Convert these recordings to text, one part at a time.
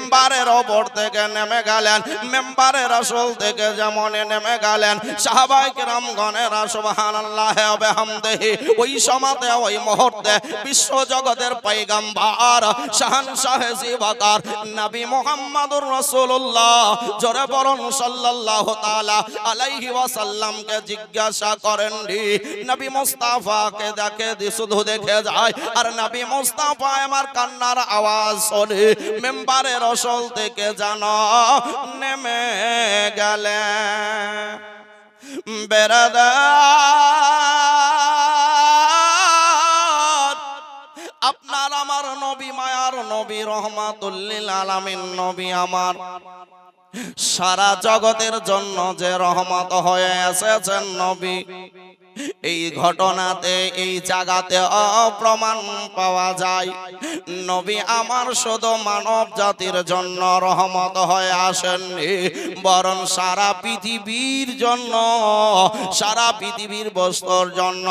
মেম্বারের ওপর থেকে নেমে গেলেন। মেম্বারের আসল থেকে যেমন নেমে গেলেন সাহাবাই কিরাম গণেরা সুবহানাল্লাহ বিহামদিহি, ওই সমাতে, ওই মুহূর্তে বিশ্ব জগতের পয়গাম্বার শাহানশাহ জিবাকার নবী মুহাম্মদুর রাসূলুল্লাহ জোরে বলুন, সাল্লাল্লাহু তাআলা আলাইহি ওয়াসাল্লামকে জিজ্ঞাসা করেন নবী মুস্তাফাকে দেখে শুধু দেখে যায়। আর নবী মুস্তাফা আমার কান্নার আওয়াজ শোনে, মেম্বারের আসল থেকে জানো নেমে গেলে। বেড়াদার আপনার আমার নবী মায়ার নবী, রহমাতুল্লিল আলামিন নবী আমার। সারা জগতের জন্য যে রহমত হয়ে এসেছেন নবী। এই ঘটনাতে, এই জায়গাতে অপ্রমাণ পাওয়া যায়। নবী আমার শুধু মানব জাতির জন্য রহমত হয়ে আসেননি, বরং সারা পৃথিবীর জন্য, সারা পৃথিবীর বস্তুর জন্য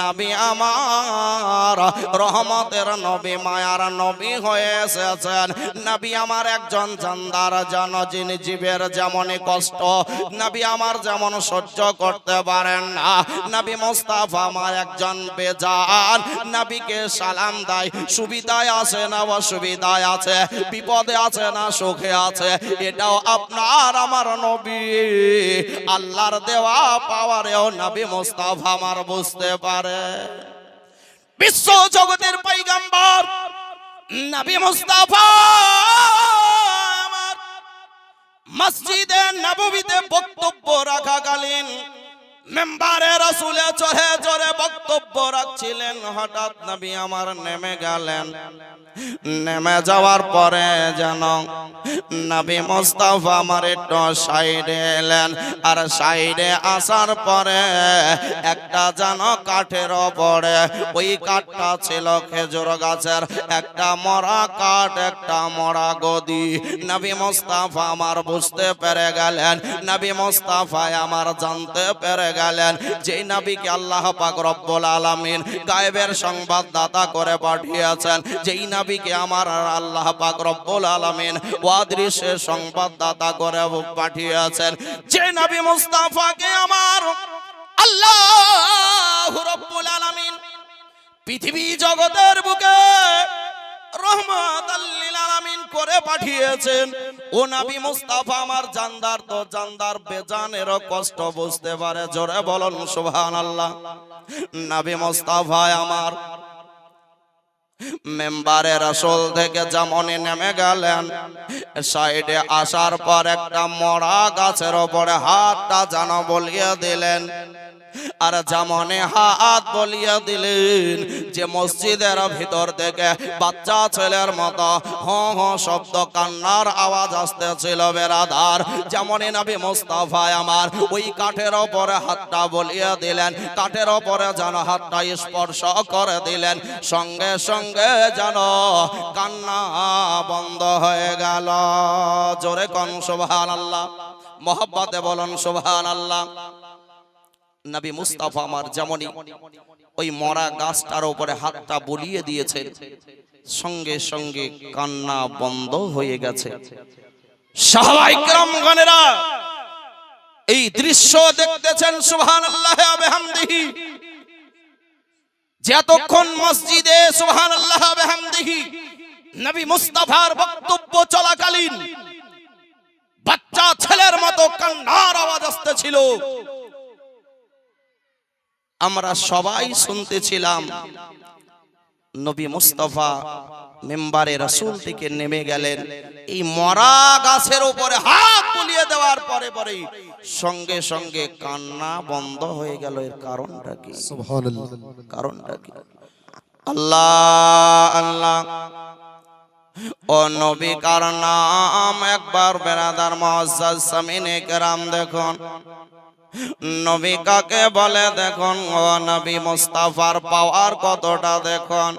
নবী আমার রহমতের নবী, মায়ার নবী হয়ে এসেছেন। নবী আমার একজন জানদার জন, যিনি জীবের যেমন কষ্ট, নবী আমার যেমন সহ্য করতে পারেন না নবী মোস্তাফা আমার একজন বেজান নবীকে সালাম দেয়, সুবিধায় আছে না অসুবিধায় আছে? বিপদে আছে না সুখে আছে? এটাও আপনার, আমার নবী। আল্লাহর দেওয়া পাওয়ারেও নবী মোস্তাফা আমার বুঝতে পারে। বিশ্ব জগতের পৈগম্বর নবী মুস্তাফা মসজিদে নববীতে বক্তব্য রাখাকালীন মেম্বারে রাসূলে চড়ে চড়ে বক্তব্য রাখছিলেন, হঠাৎ নবী আমার নেমে গেলেন। নেমে যাওয়ার পরে যেন নবী মোস্তাফা আমার একটু সাইডে এলেন, আর সাইডে আসার পরে একটা যেন কাঠের ওপরে, ওই কাঠটা ছিল খেজুর গাছের, একটা মরা কাঠ, একটা মরা গদি। নবী মোস্তাফা আমার বুঝতে পেরে গেলেন, নবী মোস্তাফা আমার জানতে পেরে গেলেন। যে নবীকে আল্লাহ পাক রব্বুল আলামিন গায়েবের সংবাদদাতা করে পাঠিয়েছেন, যেই নবীকে আমার আল্লাহ পাক রব্বুল আলামিন ওয়াদৃশ্যের সংবাদদাতা করে পাঠিয়েছেন যে নবী মুস্তাফাকে আমার আল্লাহ রব্বুল আলামিন পৃথিবী জগতের বুকে রহমত আল্লিল আলামিন করে পাঠিয়েছেন। ও নাবি মুস্তাফা আমার জানদার তো জানদার, বেজানেরও কষ্ট বুঝতে পারে। জোরে বলুন, সুবহানাল্লাহ। নাবি মুস্তাফা আমার মেম্বারের আসল থেকে যেমনই নেমে গেলেন, সাইডে আসার পর একটা মরা গাছের ওপরে হাতটা যেন বলিয়ে দিলেন। আর যেমনে হাত বলিয়ে দিলেন, যে মসজিদের ভিতর থেকে বাচ্চা ছেলের মতো হ হ শব্দ কান্নার আওয়াজ আসতেছিল বেরাদার। যেমনই নবী মোস্তাফায় আমার ওই কাঠের ওপরে হাতটা বলিয়ে দিলেন, কাঠের ওপরে যেন হাতটা স্পর্শ করে দিলেন, সঙ্গে সঙ্গে যেন কান্না বন্ধ হয়ে গেল। জোরে কন সুবহান আল্লাহ মোহব্বতে বলুন সুবহান আল্লাহ নবী মুস্তাফা আমার যেমনই ওই মরা গাছটার উপরে হাতটা বলিয়ে দিয়েছেন সঙ্গে সঙ্গে কান্না বন্ধ হয়ে গেছে। সাহাবাই গ্রামগণেরা এই দৃশ্য দেখতেছেন সুহান আল্লাহামদিহি যতক্ষণ মসজিদে সুহান আল্লাহামদিহি নবী মুস্তাফার বক্তব্য চলাকালীন বাচ্চা ছেলের মতো কান্নার আওয়াজ আসতেছিল। ছিল আমরা সবাই শুনতেছিলাম। নবী মুস্তফা মেম্বারে রসুল থেকে নেমে গেলেন। এই মরা গাছের উপরে হাত বুলিয়ে দেওয়ার পরে পরে সঙ্গে সঙ্গে কান্না বন্ধ হয়ে গেল। এর কারণটা কি? কারণটা কি? আল্লাহ আল্লাহ। ও নবী কার নাম? একবার বেরাদার মহাজ্জাজ সামিনে কেরাম দেখুন। নবী কাকে বলে দেখুন? ও নবী মুস্তাফার পাওয়ার কতটা দেখুন?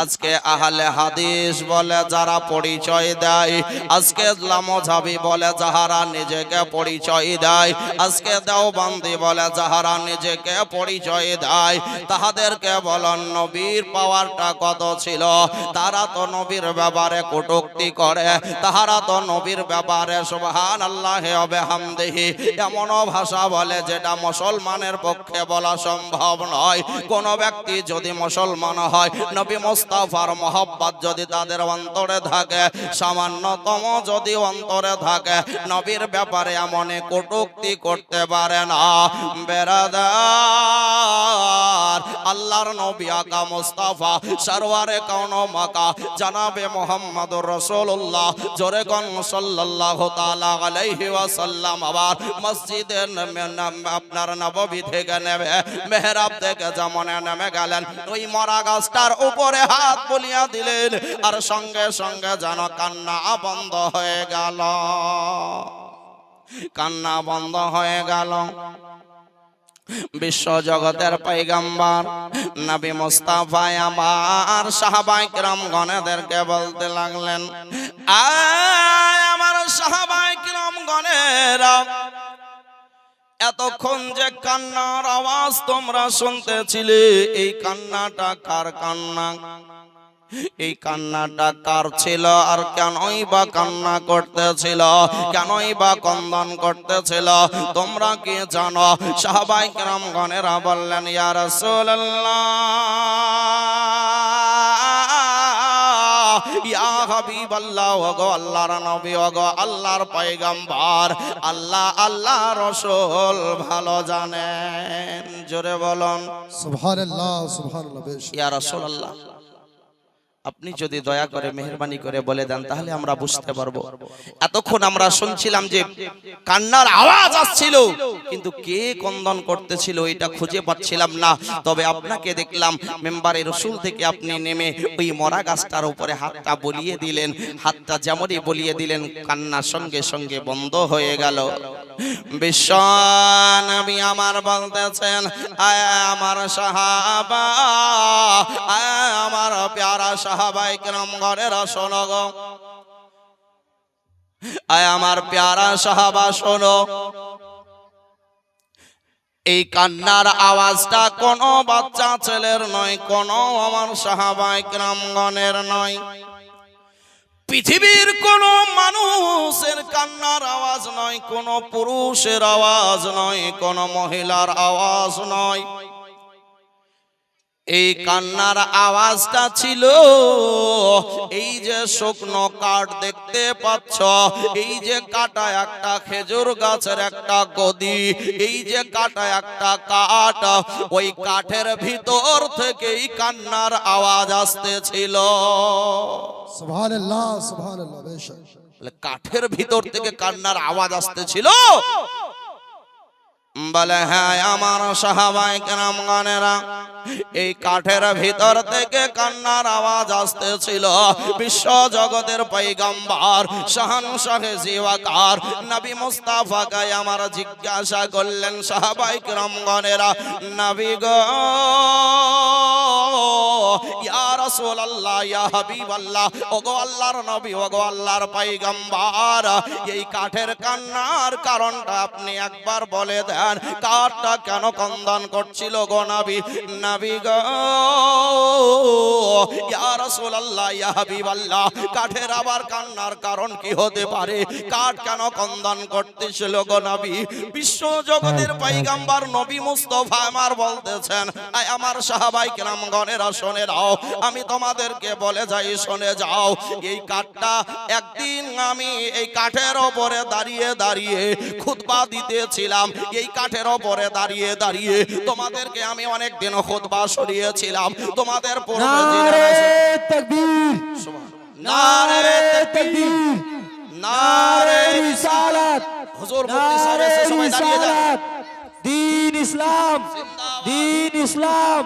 আজকে আহলে হাদিস বলে যারা পরিচয় দেয়, আজকে লামঝাবি বলে যাহারা নিজেকে পরিচয় দেয়, আজকে দেওবান্দি বলে যাহারা নিজেকে পরিচয় দেয়, তাহাদেরকে বলেন নবীর পাওয়ারটা কত ছিল? তারা তো নবীর ব্যাপারে কটুক্তি করে, তাহারা তো নবীর ব্যাপারে সুবহান আল্লাহ হবে হামদেহি এমনও ভাষা বলে যেটা মুসলমানের পক্ষে বলা সম্ভব নয়। কোন ব্যক্তি যদি মুসলমান হয়, নবী মুস্তাফার মহব্বত যদি তাদের অন্তরে থাকে, সামান্যতম যদি অন্তরে থাকে, নবীর ব্যাপারে এমন কটুক্তি করতে পারে না। বেরাদার আল্লাহর নবী আকা মুস্তাফা, সরওয়ারে কাউন মাকা, জানাবে মোহাম্মদুর রাসূলুল্লাহ, জোরে কোন সাল্লাল্লাহু তাআলা আলাইহি ওয়াসাল্লাম, আবার মসজিদের নামে- আপনার নববী থেকে নেবে মেহরাব থেকে যেমন নেমে গেলেন। ওই মরা গাছটার উপরে হাত বলিয়া দিলেন, আর সঙ্গে সঙ্গে যেন কান্না বন্ধ হয়ে গেল। কান্না বন্ধ হয়ে গেল। বিশ্ব জগতের পৈগম্বর। নবী মুস্তাফা আমার সাহাবাই কিরাম গণেদেরকে বলতে লাগলেন আমার সাহাবাই কিরাম গণেরা, এতক্ষণ যে কান্নার আওয়াজ তোমরা শুনতেছিলে, এই কান্নাটা কার কান্না? এই কান্নাটা কার ছিল? আর কেনই বা কান্না করতেছিল? কেনই বা কন্দন করতেছিল? তোমরা কি জানো? সাহাবাই কিরাম গণেরা বললেন ইয়া রাসূলুল্লাহ ইয়া ওগো আল্লাহর নবী ওগো আল্লাহর পয়গম্বর আল্লাহ আল্লাহ রসুল ভালো জানেন। জোরে বলুন। সুবহানাল্লাহ সুবহানাল্লাহ ইয়া রাসূলুল্লাহ। আপনি যদি দয়া করে মেহরবানি করে বলে দেন, তাহলে আমরা বুঝতে পারব। এতক্ষণ আমরা শুনছিলাম যে কান্নার আওয়াজ আসছিল, কিন্তু কে কন্দন করতেছিল এটা খুঁজে পাচ্ছিলাম না। তবে আপনাকে দেখলাম, মেম্বারের রসুল থেকে আপনি নেমে ওই মরা গাছটার উপরে হাতটা বলিয়ে দিলেন। হাতটা যেমনই বলিয়ে দিলেন কান্নার সঙ্গে সঙ্গে বন্ধ হয়ে গেল। বিশ্ব নবী আমার বলতেছেন, আয় আমার সাহাবা, আয় আমার প্যারা সাহাবাই কেরম ঘরের শোনো গো। আয় আমার প্যারা সাহাবা, শোনো। এই কান্নার আওয়াজটা কোনো বাচ্চা ছেলের নয়, কোনো আমার সাহাবাই গ্রামগণের নয়। পৃথিবীর কোন মানুষের কান্নার আওয়াজ নয়, কোন পুরুষের আওয়াজ নয়, কোন মহিলার আওয়াজ নয়। এই কান্নার আওয়াজটা ছিল এই যে শুকনো কাঠ দেখতে পাচ্ছ এই যে কাটা একটা খেজুর গাছের একটা গদি এই যে কাটা একটা কাঠ ওই কাঠের ভিতর থেকে এই কান্নার আওয়াজ আসতেছিল। কাঠের ভিতর থেকে কান্নার আওয়াজ আসতেছিল? বলে হ্যাঁ আমার সাহাবাই কেরাম গানেরা এই কাঠের ভিতর থেকে কান্নার আওয়াজ আসতেছিল। বিশ্ব জগতের পৈগম্বর শাহান শাহে জিওয়াকার নবী মুস্তাফা গায়ে আমার জিজ্ঞাসা করলেন, সাহাবাই কেরাম নবী গো কারণটা আপনি একবার বলে দেন। কাঠটা কেন কন্দন করছিল গো নবী? নবী গো ইয়া রাসূলুল্লাহ ইয়া হাবিবাল্লাহ কাঠের আবার কান্নার কারণ কি হতে পারে? কাঠ কেন কন্দন করতেছিল গো নবী? বিশ্ব জগতের পয়গম্বর নবী মুস্তাফা আমার বলতেছেন আয় আমার সাহাবাই শোনে নাও আমি তোমাদেরকে বলে যাই শুনে যাও। এই কাঠটা একদিন আমি এই কাঠের ওপরে দাঁড়িয়ে দাঁড়িয়ে খুতবা দিতেছিলাম। এই কাঠের ওপরে দাঁড়িয়ে দাঁড়িয়ে তোমাদেরকে আমি অনেক দিন খুতবা সরিয়েছিলাম তোমাদের নারে তকবীর। নারে তাকবীর। নারে রিসালাত। হুজুর মুফতি সাহেব নারে এসে সবাই দাঁড়িয়ে যান। ইসলাম। ইসলাম।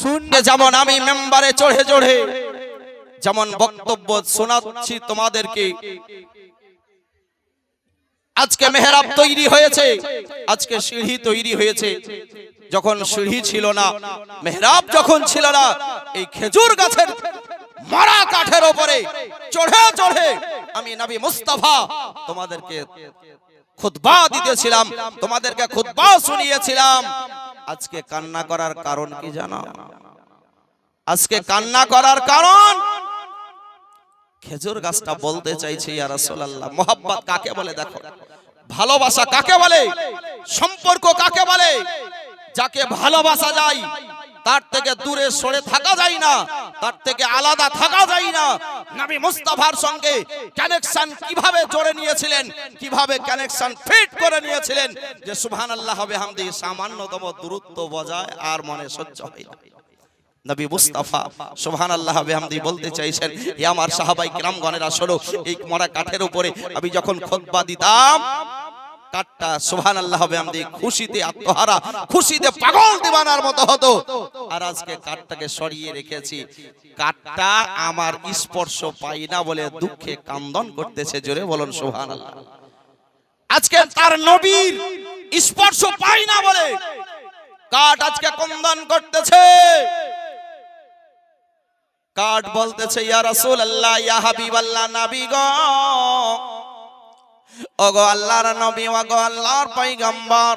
শুন যেমন আমি মেম্বারে চড়ে চড়ে যেমন বক্তব্য শোনাচ্ছি তোমাদেরকে আজকে মেহরাব তৈরি হয়েছে। আজকে সিঁড়ি তৈরি হয়েছে। যখন সিঁড়ি ছিল না মেহরাব যখন ছিল না এই খেজুর গাছের মরা কাঠের ওপরে চড়ে চড়ে। আমি নবী মুস্তাফা তোমাদেরকে খুতবা দিতেছিলাম তোমাদেরকে খুতবা শুনিয়েছিলাম। আজকে কান্না করার কারণ কি জানো? আজকে কান্না করার কারণ খেজুর গাছটা বলতে চাইছে ইয়া রাসূলুল্লাহ মোহাব্বত কাকে বলে দেখো? ভালোবাসা কাকে বলে? সম্পর্ক কাকে বলে? যাকে ভালোবাসা যায় তার থেকে দূরে সরে থাকা যায় না তার থেকে আলাদা থাকা যায় না। নবী মুস্তাফার সঙ্গে কানেকশন কীভাবে জোড়ে নিয়েছিলেন কীভাবে কানেকশন ফিট করে নিয়েছিলেন যে সুবহানাল্লাহ হবে হামদি সামান্যতম দূরত্ব বজায় আর মনে সহ্য হয় না। নবী মুস্তাফা সুবহানাল্লাহ বিহামদি বলতে চাইছেন হে আমার সাহাবাই কিরামগণেরা শোনো এই মরা কাঠের উপরে আমি যখন খুতবা দিতাম কাঠটা সুবহানাল্লাহ বিহামদি খুশিতে আত্মহারা খুশিতে পাগল দিবানার মতো হতো। আর আজকে কাঠটাকে সরিয়ে রেখেছি। কাঠটা আমার স্পর্শ পাই না বলে দুঃখে কান্দন করতেছে জোরে বলুন সোহান সুবহানাল্লাহ। আজকে তার নবীর স্পর্শ পাই না বলে কাঠ আজকে কন্দন করতেছে। কাঠ বলতেছে, ইয়া আল্লাহ ইয়া ওগো আল্লাহর নবী, ওগো আল্লাহর পয়গম্বর,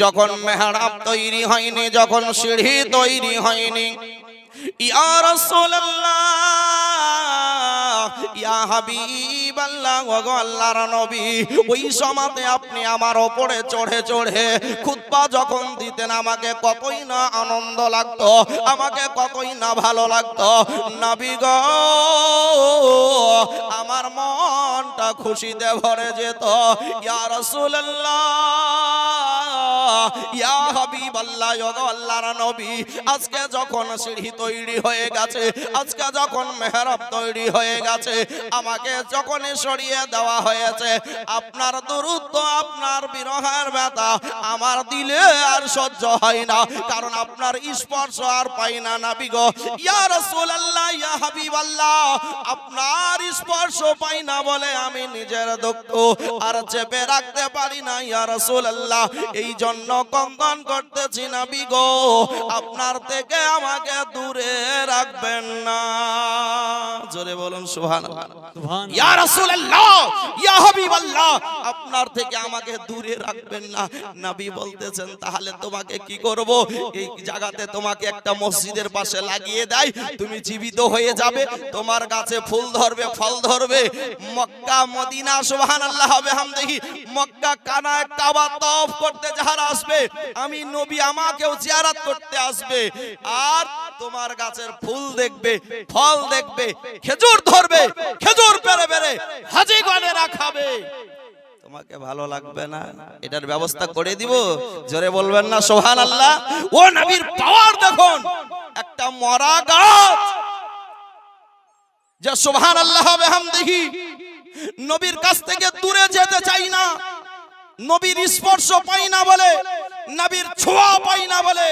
যখন মেহরাব তৈরি হয়নি, যখন সিঁড়ি তৈরি হয়নি, ইয়া ইয়া আল্লাহ নবী, ওই সমাতে আপনি আমার ওপরে চড়ে চড়ে খুতবা যখন দিতেন, আমাকে কতই না আনন্দ লাগতো, আমাকে কতই না ভালো লাগতো। নবী গো, আমার মনটা খুশিতে ভরে যেত। ইয়া ইয়া নবী, আজকে যখন সিঁড়ি তৈরি হয়ে গেছে, আজকে যখন তৈরি হয়ে গেছে, আমাকে সরিয়ে দেওয়া হয়েছে, আপনার দূরত্ব, আপনার বিরহের ব্যথা, আমার দিলে আর সহ্য হয় না কারণ আপনার স্পর্শ আর পাই না নাবি গো। ইয়া রাসূলুল্লাহ ইয়া হাবিবাল্লাহ আপনার স্পর্শ পাই না বলে আমি নিজের দুঃখ আর চেপে রাখতে পারি না ইয়া রাসূলুল্লাহ। এই জন্য কন্দন করতেছি নাবি গো আপনার থেকে আমাকে দূরে রাখবেন না। জোরে বলুন সুবহানাল্লাহ। সুবহান ইয়া রাসূলুল্লাহ ইয়া হাবিবাল্লাহ আপনার থেকে আমাকে দূরে রাখবেন না। নবী বলতেছেন তাহলে তোমাকে কি করব? এই জায়গাতে তোমাকে একটা মসজিদের পাশে লাগিয়ে দেয়। তুমি জীবিত হয়ে যাবে। তোমার গাছে ফুল ধরবে, ফল ধরবে। মক্কা, মদিনা, সুবহানাল্লাহ হবে হামদিহি মক্কা কানা কাবা তওয়াফ করতে যারা আসবে, আমি নবী আমাকেও জিয়ারত করতে আসবে। আর তোমার গাছের ফুল দেখবে, ফল দেখবে, খেজুর ধরবে, খেজুর পেরে পেরে হাজি গনে রাখাবে। তোমাকে ভালো লাগবে না। এটার ব্যবস্থা করে দিব। জোরে বলবেন না সোহান আল্লাহ ও নবীর পাওয়ার দেখুন। একটা মরা গাছ। যে সোহান আল্লাহ হবে হামদিহি। নবীর কাছ থেকে দূরে যেতে চাই না। নবীর স্পর্শ পাই না বলে নবীর ছোঁয়া পাই না বলে।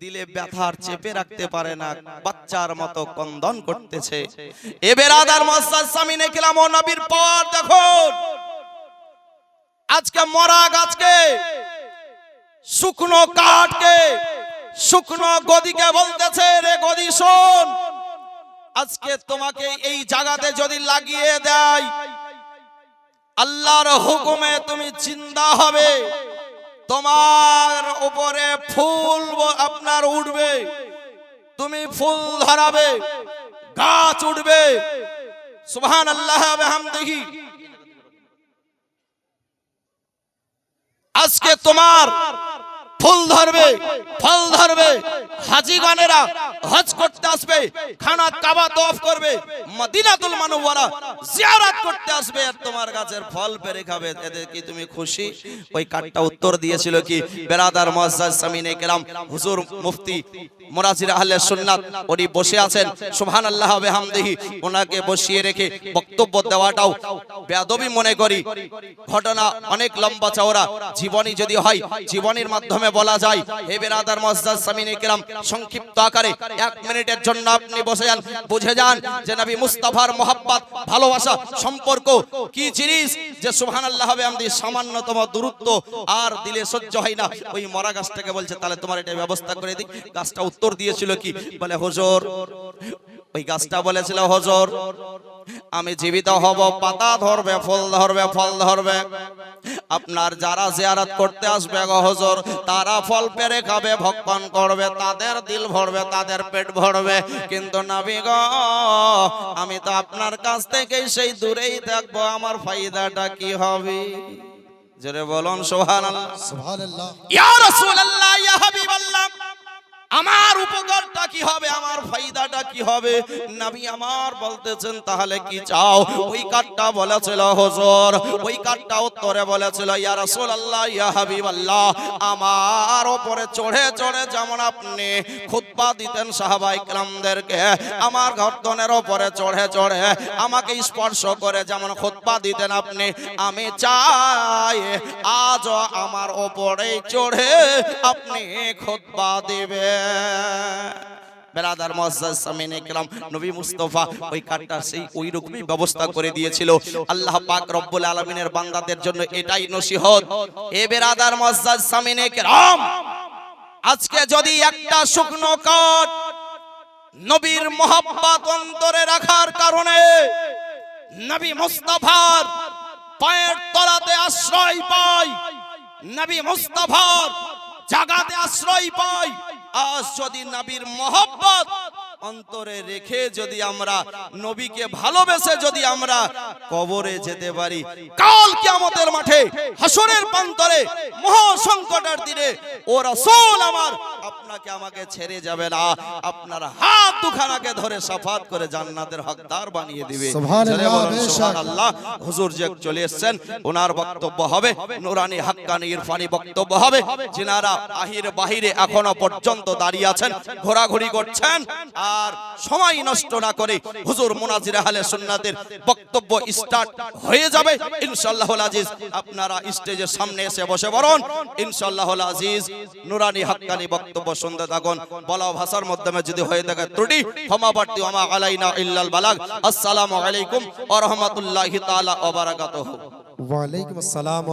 দিলে ব্যথার চেপে রাখতে পারে না বাচ্চার মতো কন্দন করতেছে। এ বেরাদার মসাদ সামিনে খেলাম ও নবীর পর দেখুন। আজকে মরা গাছকে, শুকনো কাঠকে, শুকনো গদিকে বলতেছে, রে গদি, শোন, আজকে তোমাকে এই জায়গাতে যদি লাগিয়ে দেয়, আল্লাহর হুকুমে তুমি চিন্তা হবে। তোমার উপরে ফুল আপনার উঠবে, তুমি ফুল ধরাবে, গাছ উঠবে। সুবহান আল্লাহ হামদিহি আজকে তোমার ফুল ধরবে ফল ধরবে হাজিগণেরা হজ করতে আসবে, খানা কাবা তফ করবে, মদিনাতুল মানওয়ারা জিয়ারত করতে আসবে, আর তোমার গাছের ফল পেরে খাবে। এতে কি তুমি খুশি? ওই কাঠটা উত্তর দিয়েছিল কি? বেরাদার মুআজ্জাজ সামিনে কেরাম, হুজুর মুফতি মোরাজির আহলে সুন্নাত, উনি বসে আছেন। সুবহানাল্লাহ বিহামদিহি, ওনাকে বসিয়ে রেখে বক্তব্য দেওয়াটাও বেয়াদবি মনে করি। ঘটনা অনেক লম্বা চওড়া। জীবনী যদি হয়, জীবনীর মাধ্যমে বলা যায়, হে বেরাদার মসজাদ সামিন ইকরাম সংক্ষিপ্ত আকারে এক মিনিটের জন্য আপনি বসে যান বুঝে যান যে নবী মুস্তাফার মোহাব্বত ভালোবাসা সম্পর্ক কি জিনিস যে সুবহানাল্লাহ আমাদের সামান্যতম দূরত্ব আর দিলে সহ্য হয় না। ওই মরা গাছটাকে বলছে তাহলে তোমার এটা ব্যবস্থা করে দিই। গাছটা উত্তর দিয়েছিল কি? বলে হুজুর ওই গাছটা বলেছিল হজর আমি জীবিত হব পাতা ধরবে ফুল ধরবে ফল ধরবে। আপনার যারা জিয়ারত করতে আসবে গো হজর তারা ফল পেরে খাবে ভক্ষণ করবে তাদের দিল ভরবে তাদের পেট ভরবে। কিন্তু নবী গো আমি তো আপনার কাছ থেকেই সেই দূরেই থাকব আমার ফায়দাটা কি হবে? জোরে বলুন সুবহানাল্লাহ। সুবহানাল্লাহ। ইয়া রাসূলুল্লাহ ইয়া হাবিবাল্লাহ। আমার উপকারটা কি হবে? আমার ফায়দাটা কি হবে? নবী আমার বলতেছেন, তাহলে কি চাও? ওই কাটটা বলেছিল হজর, ওই কাটটা উত্তরে বলেছিল, ইয়া রাসূলুল্লাহ, ইয়া হাবিবাল্লাহ। আমার উপরে চড়ে চড়ে যেমন আপনি খুতবা দিতেন সাহাবাই ইকরামদেরকে, আমার গর্দনের উপরে চড়ে চড়ে আমাকে স্পর্শ করে যেমন খুতবা দিতেন আপনি, আমি চাই আজ আমার উপরে চড়ে আপনি খুতবা দিবেন। বেরাদার সামিন নবী মুস্তাফা ওই কাঠটা সেই ওই রকমই ব্যবস্থা করে দিয়েছিল। আল্লাহ পাক রব্বুল আলামিনের বান্দাদের জন্য এটাই নসিহত। এ বেরাদার সামিন আজকে যদি একটা শুকনো কাঠ নবীর মোহাব্বত অন্তরে রাখার কারণে নবী মুস্তাফার পায়ের তলাতে আশ্রয় পাই নবী মুস্তাফার জাগাতে আশ্রয় পাই আজ যদি নবীর মহব্বত অন্তরে রেখে যদি আমরা নবীকে ভালোবেসে যদি আমরা কবরে যেতে পারি, কাল কিয়ামতের মাঠে হাসরের প্রান্তরে মহা সংকটের দিনে ও রাসূল আমার আপনাকে আমাকে ছেড়ে যাবে না। আপনার হাত দুখানাকে ধরে সাফাত করে জান্নাতের হকদার বানিয়ে দিবে। সুবহানাল্লাহ। হুজুর যে চলে এসেছেন ওনার বক্তব্য হবে নুরানি হাক্কানি ইরফানি বক্তব্য হবে। যিনারা আহির বাহিরে এখনও পর্যন্ত দাঁড়িয়ে আছেন ঘোরাঘুরি করছেন আর সময় নষ্ট না করে হুজুর মুনাজির আহলে সুন্নাতের বক্তব্য স্টার্ট হয়ে যাবে। ইনশাআল্লাহ আজিজ আপনারা স্টেজের সামনে এসে বসে বরণ ইনশাআল্লাহ আজিজ নুরানি হাক্কানি বক্তব্য শুনতে থাকুন। বলা ভাষার মাধ্যমে যদি হয়ে থাকে ত্রুটি, ক্ষমা আমা আলাইনা ইল্লাল বালাগ। আসসালামু আলাইকুম ওয়া রাহমাতুল্লাহি তাআলা ওয়া বারাকাতুহু। ওয়া আলাইকুম আসসালাম